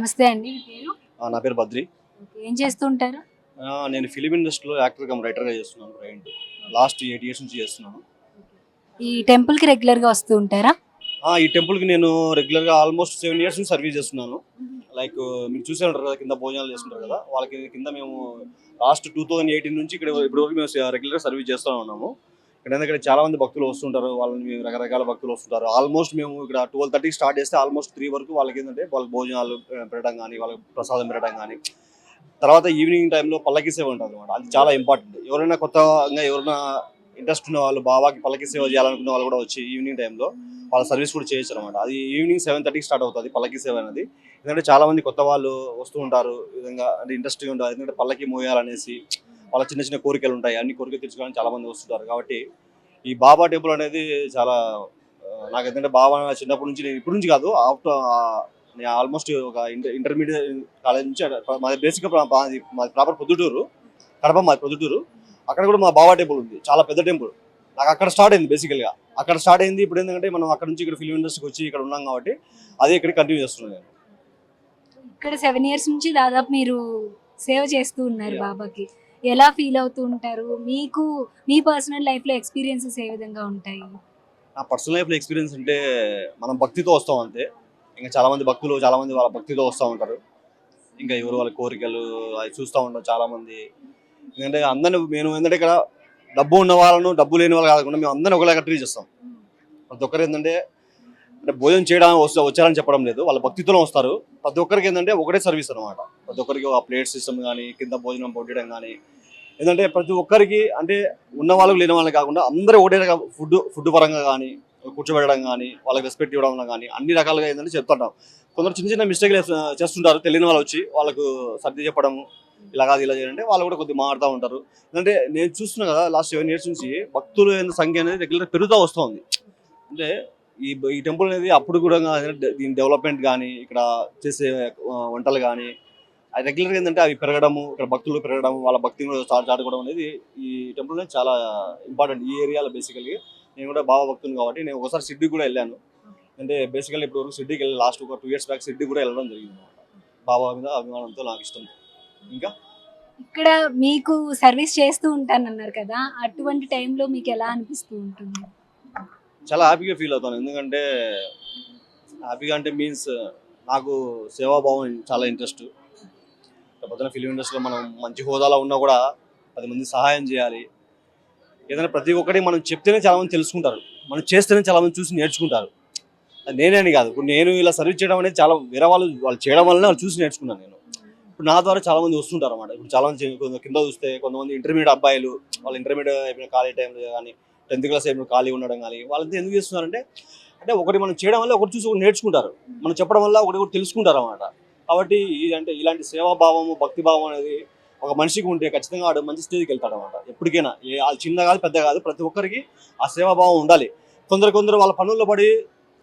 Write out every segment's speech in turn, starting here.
నమస్తే అండి నా పేరు బద్రి. ఏం చేస్తుంటారు ఆ, నేను ఫిలిం ఇండస్ట్రీలో యాక్టర్ కమ్ రైటర్గా చేస్తున్నాను ప్రజెంట్ లాస్ట్ ఎయిట్ ఇయర్స్ నుంచి చేస్తున్నాను. ఈ టెంపుల్కి రెగ్యులర్గా వస్తూ ఉంటారా? ఆ, ఈ టెంపుల్కి నేను రెగ్యులర్గా ఆల్మోస్ట్ సెవెన్ ఇయర్స్ నుంచి సర్వీస్ చేస్తున్నాను. లైక్ మీరు చూసే ఉంటారు కదా కింద భోజనాలు చేస్తుంటారు కదా వాళ్ళకి కింద మేము లాస్ట్ టూ థౌజండ్ ఎయిటీన్ నుంచి ఇక్కడ వరకు మేము రెగ్యులర్గా సర్వీస్ చేస్తూ ఉన్నాము. ఇక్కడ ఎందుకంటే చాలా మంది భక్తులు వస్తుంటారు. వాళ్ళని రకరకాల భక్తులు వస్తుంటారు. ఆల్మోస్ట్ మేము ఇక్కడ ట్వెల్వ్ థర్టీకి స్టార్ట్ చేస్తే ఆల్మోస్ట్ త్రీ వరకు వాళ్ళకి ఏంటంటే వాళ్ళకి భోజనాలు పెట్టడం కానీ వాళ్ళకి ప్రసాదం పెట్టడం కానీ తర్వాత ఈవినింగ్ టైంలో పల్లకి సేవ ఉంటుంది అనమాట అది చాలా ఇంపార్టెంట్ ఎవరైనా కొత్తగా ఎవరైనా ఇంట్రెస్ట్ ఉన్న వాళ్ళు బాబాకి పల్లకి సేవ చేయాలనుకున్న వాళ్ళు కూడా వచ్చి ఈవినింగ్ టైంలో వాళ్ళ సర్వీస్ కూడా చేయొచ్చు అనమాట అది ఈవినింగ్ సెవెన్ థర్టీకి స్టార్ట్ అవుతుంది పల్లకి సేవ అనేది. ఎందుకంటే చాలా మంది కొత్త వాళ్ళు వస్తూ ఉంటారు. ఈ విధంగా అంటే ఇంట్రెస్ట్గా ఉంటారు. ఎందుకంటే పల్లకి మోయాలనేసి వాళ్ళ చిన్న చిన్న కోరికలు ఉంటాయి. అన్ని కోరికలు తీర్చుకోవడానికి చాలా మంది వస్తుంటారు. కాబట్టి ఈ బాబా టెంపుల్ అనేది చాలా నాకు ఎందుకంటే బాబా చిన్నప్పటి నుంచి నేను ఇప్పటి నుంచి కాదు ఆఫ్టర్ నేను ఆల్మోస్ట్ ఒక ఇంటర్ ఇంటర్మీడియట్ కాలేజ్ నుంచి మాది బేసిక్గా మాది ప్రాపర్ పొద్దుటూరు కడప మాది పొద్దుటూరు. అక్కడ కూడా మా బాబా టెంపుల్ ఉంది. చాలా పెద్ద టెంపుల్. నాకు అక్కడ స్టార్ట్ అయింది బేసికల్గా. అక్కడ స్టార్ట్ అయింది ఇప్పుడు ఏంటంటే మనం అక్కడ నుంచి ఇక్కడ ఫిలిం ఇండస్ట్రీకి వచ్చి ఇక్కడ ఉన్నాం కాబట్టి అదే ఇక్కడ కంటిన్యూ చేస్తున్నాను నేను. ఇక్కడ సెవెన్ ఇయర్స్ నుంచి దాదాపు మీరు సేవ చేస్తూ ఉన్నారు. బాబాకి. ఎలా ఫీల్ అవుతూ ఉంటారు? మీకు మీ పర్సనల్ లైఫ్లో ఎక్స్పీరియన్సెస్ ఏ విధంగా ఉంటాయి? నా పర్సనల్ లైఫ్లో ఎక్స్పీరియన్స్ అంటే మనం భక్తితో వస్తాం అంతే. ఇంకా చాలా మంది భక్తులు చాలా మంది వాళ్ళ భక్తితో వస్తూ ఉంటారు. ఇంకా ఎవరు వాళ్ళ కోరికలు అవి చూస్తూ ఉంటాం చాలా మంది ఎందుకంటే అందరిని మేము ఏంటంటే ఇక్కడ డబ్బు ఉన్న వాళ్ళను డబ్బు లేని వాళ్ళు కాకుండా మేము అందరిని ఒకలాగా ట్రీట్ చేస్తాం. ప్రతి ఒక్కరు ఏంటంటే అంటే భోజనం చేయడానికి వస్తా వచ్చారని చెప్పడం లేదు. వాళ్ళ భక్తితోనే వస్తారు. ప్రతి ఒక్కరికి ఏంటంటే ఒకటే సర్వీస్ అనమాట ప్రతి ఒక్కరికి ఆ ప్లేట్ సిస్టమ్ కానీ కింద భోజనం పొట్టడం కానీ ఏంటంటే ప్రతి ఒక్కరికి అంటే ఉన్న వాళ్ళకి లేని వాళ్ళకి కాకుండా అందరూ ఒకటే ఫుడ్ ఫుడ్ పరంగా కానీ కూర్చోబెట్టడం కానీ వాళ్ళకి రెస్పెక్ట్ ఇవ్వడం కానీ అన్ని రకాలుగా ఏంటంటే చెప్తుంటాం. కొందరు చిన్న చిన్న మిస్టేక్లు చేస్తుంటారు. తెలియని వాళ్ళు వచ్చి వాళ్ళకు సర్ది చెప్పడం ఇలా కాదు ఇలా చేయాలంటే వాళ్ళు కూడా కొద్దిగా మారుతూ ఉంటారు. ఎందుకంటే నేను చూస్తున్నా కదా లాస్ట్ సెవెన్ ఇయర్స్ నుంచి భక్తుల సంఖ్య అనేది రెగ్యులర్ పెరుగుతూ వస్తుంది. అంటే ఈ ఈ టెంపుల్ అనేది అప్పుడు కూడా దీని డెవలప్మెంట్ కానీ ఇక్కడ చేసే వంటలు కానీ అది రెగ్యులర్గా ఏంటంటే అవి పెరగడము ఇక్కడ భక్తులు పెరగడం వాళ్ళ భక్తిని కూడా చాటు చాటుకోవడం అనేది ఈ టెంపుల్ అనేది చాలా ఇంపార్టెంట్ ఈ ఏరియాలో బేసికల్గా. నేను కూడా బాబా భక్తుని కాబట్టి నేను ఒకసారి సిడ్డికి కూడా వెళ్ళాను. అంటే బేసికల్లీ ఇప్పుడు వరకు సిడ్డికి వెళ్ళి లాస్ట్ ఒక టూ ఇయర్స్ బ్యాక్ సిడ్డి కూడా వెళ్ళడం జరిగింది అనమాట బాబా మీద అభిమానంతో నాకు ఇష్టం. ఇంకా? ఇక్కడ మీకు సర్వీస్ చేస్తూ ఉంటానన్నారు కదా అటువంటి టైంలో మీకు ఎలా అనిపిస్తూ ఉంటుంది? చాలా హ్యాపీగా ఫీల్ అవుతాను. ఎందుకంటే హ్యాపీగా అంటే మీన్స్ నాకు సేవాభావం చాలా ఇంట్రెస్ట్ పొద్దున ఫిలిం ఇండస్ట్రీలో మనం మంచి హోదాలో ఉన్నా కూడా పది మంది సహాయం చేయాలి. ఏదైనా ప్రతి ఒక్కటి మనం చెప్తేనే చాలా మంది తెలుసుకుంటారు. మనం చేస్తేనే చాలా మంది చూసి నేర్చుకుంటారు. అది నేనే అని కాదు. ఇప్పుడు నేను ఇలా సర్వీస్ చేయడం అనేది చాలా వేరే వాళ్ళు వాళ్ళు చేయడం వల్లనే వాళ్ళు చూసి నేర్చుకున్నాను నేను. ఇప్పుడు నా ద్వారా చాలా మంది వస్తుంటారు అన్నమాట. ఇప్పుడు చాలా మంది కొంత- కింద చూస్తే కొంతమంది ఇంటర్మీడియట్ అబ్బాయిలు వాళ్ళు ఇంటర్మీడియట్ అయిపోయిన ఖాళీ టైంలో కానీ టెన్త్ క్లాస్ అయిపోయిన ఖాళీ ఉండడం కానీ వాళ్ళంతా ఎందుకు చేస్తున్నారంటే అంటే ఒకటి మనం చేయడం వల్ల ఒకటి చూసి ఒకటి నేర్చుకుంటారు. మనం చెప్పడం వల్ల ఒకటి ఒకటి తెలుసుకుంటారు అనమాట కాబట్టి ఇది అంటే ఇలాంటి సేవాభావము భక్తి భావం అనేది ఒక మనిషికి ఉంటే ఖచ్చితంగా వాడు మంచి స్టేజ్కి వెళ్తాడు అనమాట ఎప్పటికైనా ఏ చిన్న కాదు పెద్ద కాదు ప్రతి ఒక్కరికి ఆ సేవాభావం ఉండాలి. కొందరు కొందరు వాళ్ళ పనుల్లో పడి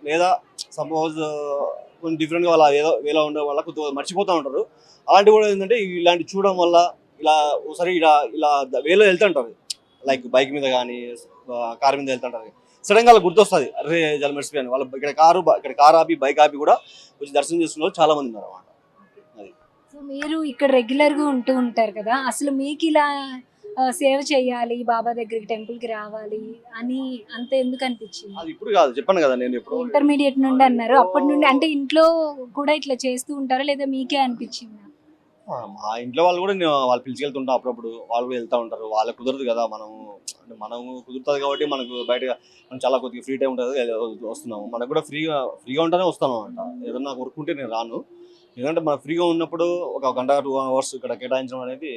లేదా సపోజ్ కొన్ని డిఫరెంట్గా వాళ్ళ ఏదో వేలా ఉండడం వల్ల కొద్దిగా మర్చిపోతూ ఉంటారు. అలాంటి కూడా ఏంటంటే ఇలాంటి చూడడం వల్ల ఇలా ఒకసారి ఇలా ఇలా వేలో వెళ్తుంటారు లైక్ బైక్ మీద కానీ కార్ మీద వెళ్తుంటారు. సడన్గా వాళ్ళకి గుర్తొస్తుంది అరే జల మర్చిపోయాను వాళ్ళ ఇక్కడ కారు ఇక్కడ కార్ ఆపి బైక్ ఆపి కూడా వచ్చి దర్శనం చేసుకున్న వాళ్ళు చాలా మంది ఉన్నారు అన్నమాట. సో మీరు ఇక్కడ రెగ్యులర్గా ఉంటూ ఉంటారు కదా అసలు మీకు ఇలా సేవ చేయాలి బాబా దగ్గరికి టెంపుల్కి రావాలి అని అంత ఎందుకు అనిపించింది? అది ఇప్పుడు కాదు చెప్పాను కదా నేను ఎప్పుడు. ఇంటర్మీడియట్ నుండి అన్నారు. అప్పటి నుండి అంటే ఇంట్లో కూడా ఇట్లా చేస్తూ ఉంటారా లేదా మీకే అనిపించిందా? మా ఇంట్లో వాళ్ళు కూడా నేను వాళ్ళు పిలిచికెళ్తుంటాం అప్పుడప్పుడు. వాళ్ళు కూడా వెళ్తూ ఉంటారు. వాళ్ళకి కుదరదు కదా మనం అంటే మనము కుదురుతుంది కాబట్టి మనకు బయట మనం చాలా కొద్దిగా ఫ్రీ టైం ఉంటుంది వస్తున్నాము. మనకు కూడా ఫ్రీగా ఫ్రీగా ఉంటేనే వస్తాను అనమాట ఏదన్నా వర్క్ ఉంటే నేను రాను. ఎందుకంటే మనం ఫ్రీగా ఉన్నప్పుడు ఒక గంట టూ అవర్స్ ఇక్కడ కేటాయించడం అనేది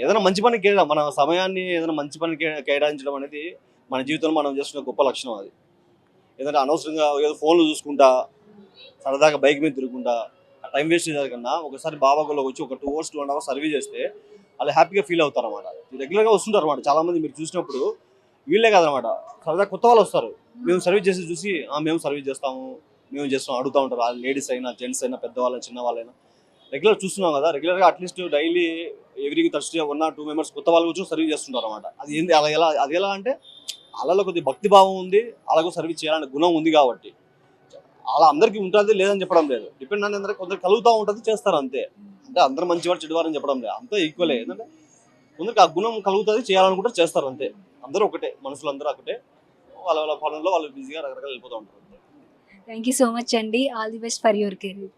ఏదైనా మంచి పని కేటా మన సమయాన్ని ఏదైనా మంచి పని కేటాయించడం అనేది మన జీవితంలో మనం చేస్తున్న గొప్ప లక్షణం అది. ఏదంటే అనవసరంగా ఏదో ఫోన్లు చూసుకుంటా సరదాగా బైక్ మీద తిరుగుకుంటా టైం వేస్ట్ చేసేది కన్నా ఒకసారి బాబాగోలోకి వచ్చి ఒక two hours two and hours service చేస్తే వాళ్ళు హ్యాపీగా ఫీల్ అవుతారు అనమాట రెగ్యులర్గా వస్తుంటారు అనమాట చాలా మంది మీరు చూసినప్పుడు వీళ్ళే కాదనమాట సరదా కొత్త వాళ్ళు వస్తారు. మేము సర్వీస్ చేసి చూసి మేము సర్వీస్ చేస్తాము మేము చేస్తాం అడుగుతూ ఉంటారు. వాళ్ళు లేడీస్ అయినా జెంట్స్ అయినా పెద్దవాళ్ళైనా చిన్న వాళ్ళైనా. రెగ్యులర్ చూస్తున్నాం కదా రెగ్యులర్గా at least daily every Thursday ఉన్న టూ మెంబర్స్ కొత్త వాళ్ళు వచ్చి సర్వీస్ చేస్తుంటారు అనమాట అది ఏంది అలా ఎలా అది ఎలా అంటే వాళ్ళలో కొద్దిగా భక్తి భావం ఉంది అలాగూ సర్వీస్ చేయాలనే గుణం ఉంది కాబట్టి. అలా అందరికీ ఉంటుంది లేదని చెప్పడం లేదు. డిపెండ్ అని అందరికి కొందరు కలుగుతూ ఉంటుంది చేస్తారు అంతే. అంటే అందరూ మంచివారు చెడువారని చెప్పడం లేదు. అంతా ఈక్వలే ఏంటంటే కొందరికి ఆ గుణం కలుగుతుంది చేయాలనుకుంటే చేస్తారు అంతే. అందరూ ఒకటే మనుషులు అందరూ ఒకటే. వాళ్ళ వాళ్ళ పనుల్లో వాళ్ళు బిజీగా రకరకాలు వెళ్ళిపోతూ ఉంటారు థ్యాంక్ యూ సో మచ్ అండి. All the best for your career